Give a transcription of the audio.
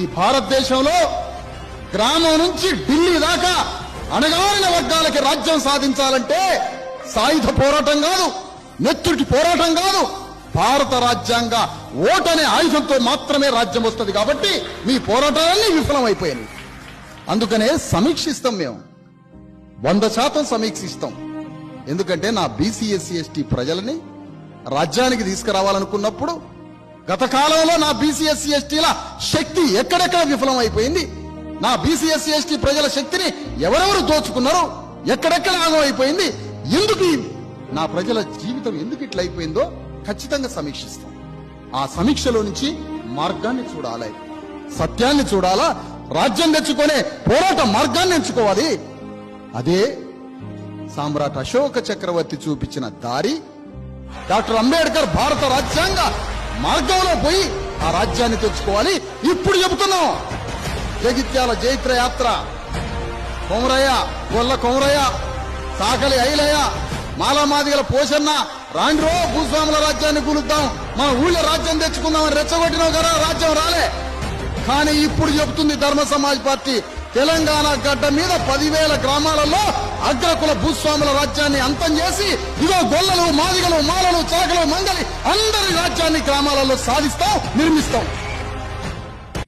ఈ భారతదేశంలో గ్రామం నుంచి ఢిల్లీ దాకా అణగారిన వర్గాలకి రాజ్యం సాధించాలంటే సాయుధ పోరాటం కాదు నెత్తుటి పోరాటం కాదు. భారత రాజ్యాంగ ఓటనే ఆయుధంతో మాత్రమే రాజ్యం వస్తుంది కాబట్టి మీ పోరాటాలన్నీ విఫలమైపోయాయి అందుకనే సమీక్షిస్తాం మేము. వంద శాతం సమీక్షిస్తాం. ఎందుకంటే నా బీసీఎస్సీ ఎస్టీ ప్రజలని రాజ్యానికి తీసుకురావాలనుకున్నప్పుడు గత కాలంలో నా బీసీఎస్సీ ఎస్టీల శక్తి ఎక్కడెక్కడ విఫలం అయిపోయింది నా బీసీఎస్సీ ఎస్టీ ప్రజల శక్తిని ఎవరెవరు దోచుకున్నారు? ఎక్కడెక్కడ ఆగం అయిపోయింది ఎందుకు నా ప్రజల జీవితం ఎందుకు ఇట్లా అయిపోయిందో ఖచ్చితంగా సమీక్షిస్తాం. ఆ సమీక్షలో నుంచి మార్గాన్ని చూడాలి. సత్యాన్ని చూడాలా? రాజ్యం తెచ్చుకునే పోరాట మార్గాన్ని ఎంచుకోవాలి. అదే సామ్రాట్ అశోక చక్రవర్తి చూపించిన దారి. డాక్టర్ అంబేద్కర్ భారత రాజ్యాంగ మార్గంలో పోయి ఆ రాజ్యాన్ని తెచ్చుకోవాలి. ఇప్పుడు చెబుతున్నాం. జగిత్యాల జైత్ర యాత్ర కొమరయ్య గొల్ల కొమరయ్య సాకలి ఐలయ్య మాలామాదిగల పోషన్న రాండ్రో భూస్వాముల రాజ్యాన్ని కూలుద్దాం. మన ఊళ్ళో రాజ్యం తెచ్చుకుందామని రెచ్చగొట్టినావు కదా రాజ్యం రాలే. కానీ ఇప్పుడు చెబుతుంది ధర్మ సమాజ్ పార్టీ. తెలంగాణ గడ్డ మీద పదివేల గ్రామాలలో అగ్రకుల భూస్వాముల రాజ్యాన్ని అంతం చేసి ఇదో గొల్లలు మాదిగలు మాలలు మండలి అందరి రాజ్యాన్ని గ్రామాలలో సాధిస్తాం నిర్మిస్తాం.